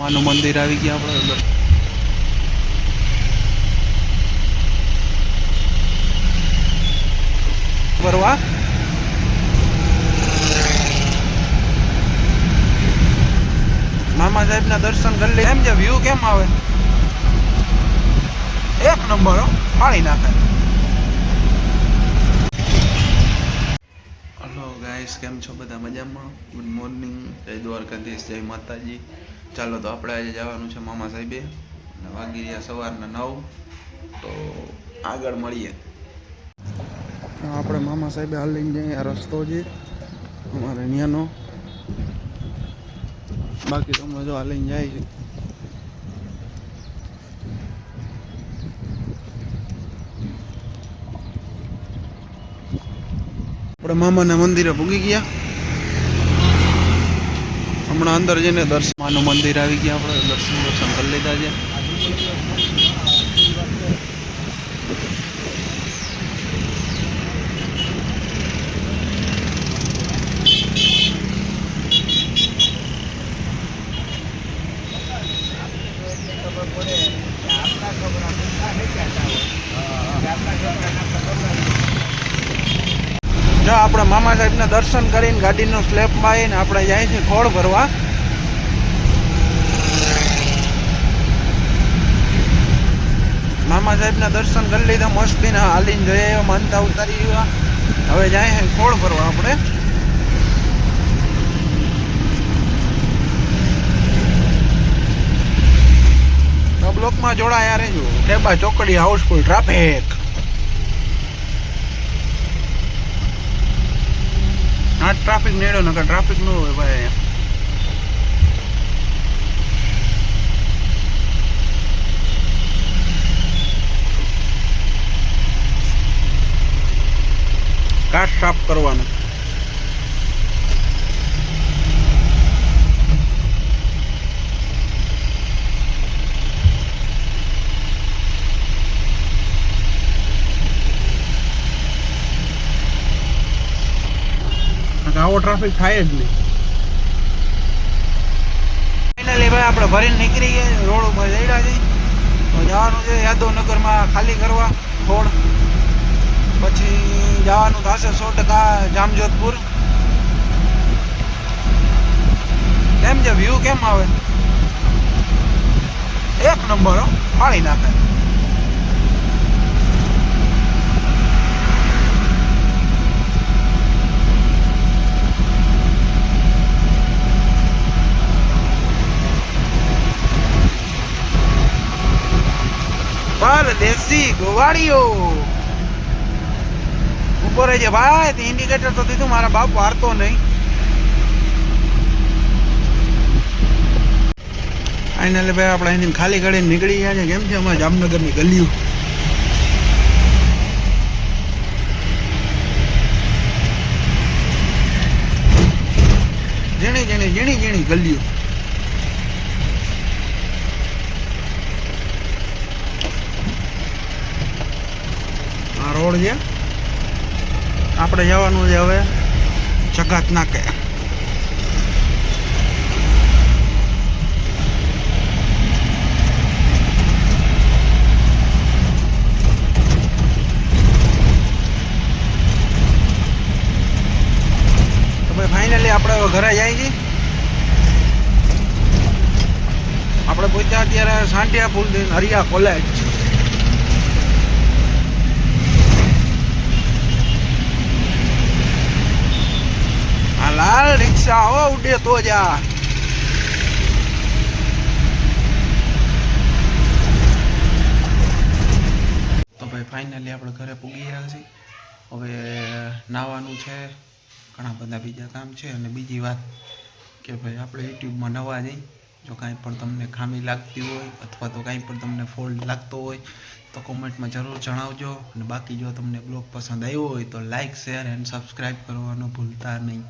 માનું મંદિર આવી ગયા આપણે અંદર. ફરવા? મામા સાહેબના દર્શન કરી લે. એમ જે વ્યૂ કેમ આવે? એક નંબર પાણી નાખે. હલો ગાઈસ કેમ છો? બધા મજામાં? ગુડ મોર્નિંગ જય દ્વારકાધીશ, જય માતાજી. ચાલો તો આપણે આજે જવાનું છે મામા સાહેબે. અને વાગી રહ્યા સવારના નવ. તો આગળ મળીએ. આપણે મામા સાહેબે હાલ લઈને જઈએ રસ્તો છે. અમારે અહીંયાનો બાકી તમે જો હાલ લઈને જાય છે. આપણે મામાના મંદિરે પૂગી ગયા. હમણાં અંદર જઈને દર્શન માનું મંદિર આવી ગયા આપણે દર્શન દર્શન કરી લીધા છે. જો આપણે મામા સાહેબના દર્શન કરીને ગાડીનો સ્લેબમાં આવીને આપણે જાય છે ખોળ ભરવા. મામા સાહેબના દર્શન કરી લીધા, મસ્તીને હાલીને જોઈએ માનતા ઉતારી ગયા હવે જાય છે ખોળ ભરવા આપણે. બ્લોકમાં જોડાયા રહેજો. ટેબા ચોકડી હાઉસફુલ ટ્રાફિક આ ટ્રાફિક નેડો નકર ટ્રાફિક ન હોય ભાઈ અહીંયા. કાટ સાફ કરવાનું નકર આવો ટ્રાફિક થાય જ નહીં. ફાઇનલી ભાઈ, આપણે ભરીને નીકળી ગયા, રોડ ઉપર જઈડા છે જવાનું છે યાદવનગરમાં ખાલી કરવા થોડ પછી જવાનું થશે સો ટકા જામજોધપુર. કેમ છે? વ્યૂ કેમ આવે? એક નંબર હો ફાળી નાખે. પરદેશી ગોવાળીઓ. ઉપર છે ભાઈ ઇન્ડિકેટર તો દીધું, મારા બાપ વારતો નહીં. ફાઇનલી ભાઈ, આપણે અહીંથી ખાલી કરીને નીકળી ગયા છે કેમ છે અમારા જામનગરની ગલીઓ? ઝીણી ઝીણી ઝીણી ઝીણી ગલીઓ. રોડ છે આપણે જવાનું છે હવે જગત નાકે ફાઇનલી આપણે ઘરે જાય છીએ. આપણે પહોંચ્યા અત્યારે સાંટિયા પુલ હરિયા કોલેજ આ લાલ રિક્ષા હો, ઉડે તો જા તો ભાઈ ફાઇનલી આપણે ઘરે પૂગી ગયા છે હવે નાવાનું છે, ઘણા બધા બીજા કામ છે અને બીજી વાત કે ભાઈ, આપણે યુટ્યુબમાં નવા જઈ, જો કાંઈ પણ તમને ખામી લાગતી હોય અથવા તો કાંઈ પણ તમને ફોલ્ટ લાગતો હોય, તો કોમેન્ટમાં જરૂર જણાવજો. અને બાકી જો તમને બ્લોગ પસંદ આવ્યો હોય તો લાઇક શેર એન્ડ સબસ્ક્રાઈબ કરવાનું ભૂલતા નહીં.